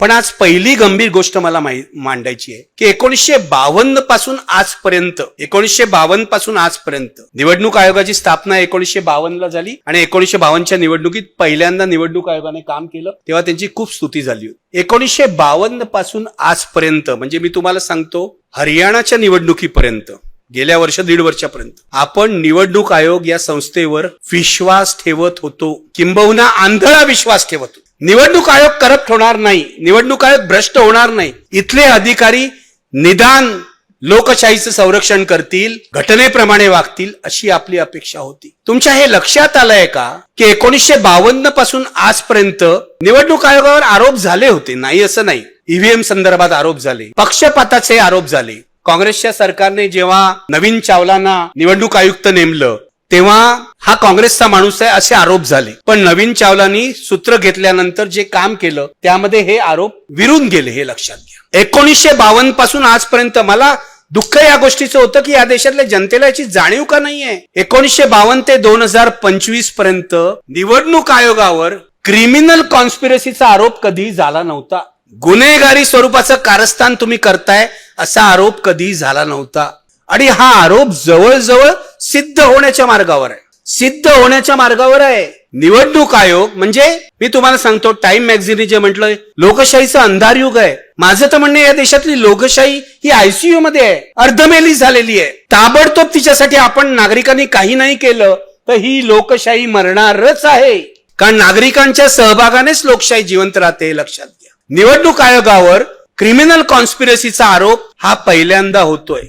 पण आज पहिली गंभीर गोष्ट मला मांडायची आहे की एकोणीसशे बावन्नपासून आजपर्यंत एकोणीसशे बावन्नपासून आजपर्यंत निवडणूक आयोगाची स्थापना एकोणीसशे बावन्नला झाली आणि एकोणीसशे बावन्नच्या निवडणुकीत पहिल्यांदा निवडणूक आयोगाने काम केलं तेव्हा त्यांची खूप स्तुती झाली होती. एकोणीसशे बावन्नपासून आजपर्यंत म्हणजे मी तुम्हाला सांगतो हरियाणाच्या निवडणुकीपर्यंत गेल्या वर्ष दीड वर्षापर्यंत आपण निवडणूक आयोग या संस्थेवर विश्वास ठेवत होतो किंबहुना आंधळा विश्वास ठेवत होतो. निवडणूक आयोग करप्ट होणार नाही निवडणूक आयोग भ्रष्ट होणार नाही. इथले अधिकारी निदान लोकशाहीचं संरक्षण करतील घटनेप्रमाणे वागतील अशी आपली अपेक्षा होती. तुमच्या हे लक्षात आलंय का की एकोणीसशे बावन्नपासून आजपर्यंत निवडणूक आयोगावर आरोप झाले होते? नाही असं नाही. ईव्हीएम संदर्भात आरोप झाले. पक्षपाताचे आरोप झाले. काँग्रेसच्या सरकारने जेव्हा नवीन चावलांना निवडणूक आयुक्त नेमलं तेव्हा हा काँग्रेसचा माणूस आहे असे आरोप झाले. पण नवीन चावलांनी सूत्र घेतल्यानंतर जे काम केलं त्यामध्ये हे आरोप विरून गेले हे लक्षात घ्या. एकोणीसशे बावन्नपासून आजपर्यंत मला दुःख या गोष्टीचं होतं की या देशातल्या जनतेला याची जाणीव का नाहीये? एकोणीसशे बावन्न ते दोन हजार पंचवीसपर्यंत निवडणूक आयोगावर क्रिमिनल कॉन्स्पिरसीचा आरोप कधी झाला नव्हता. गुन्हेगारी स्वरूपाचं कारस्थान तुम्ही करताय असा आरोप कधी झाला नव्हता. आणि हा आरोप जवळजवळ सिद्ध होण्याच्या मार्गावर आहे. सिद्ध होण्याच्या मार्गावर आहे. निवडणूक आयोग म्हणजे मी तुम्हाला सांगतो टाइम मॅगझिनने जे म्हटलंय लोकशाहीचं अंधार युग आहे. माझं तर म्हणणं या देशातली लोकशाही ही आयसीयू मध्ये आहे. अर्धमेली झालेली आहे. ताबडतोब तिच्यासाठी आपण नागरिकांनी काही नाही केलं तर ही लोकशाही मरणारच आहे. कारण नागरिकांच्या सहभागानेच लोकशाही जिवंत राहते हे लक्षात घ्या. निवडणूक आयोगावर क्रिमिनल कॉन्स्पिरसीचा आरोप हा पहिल्यांदा होतोय.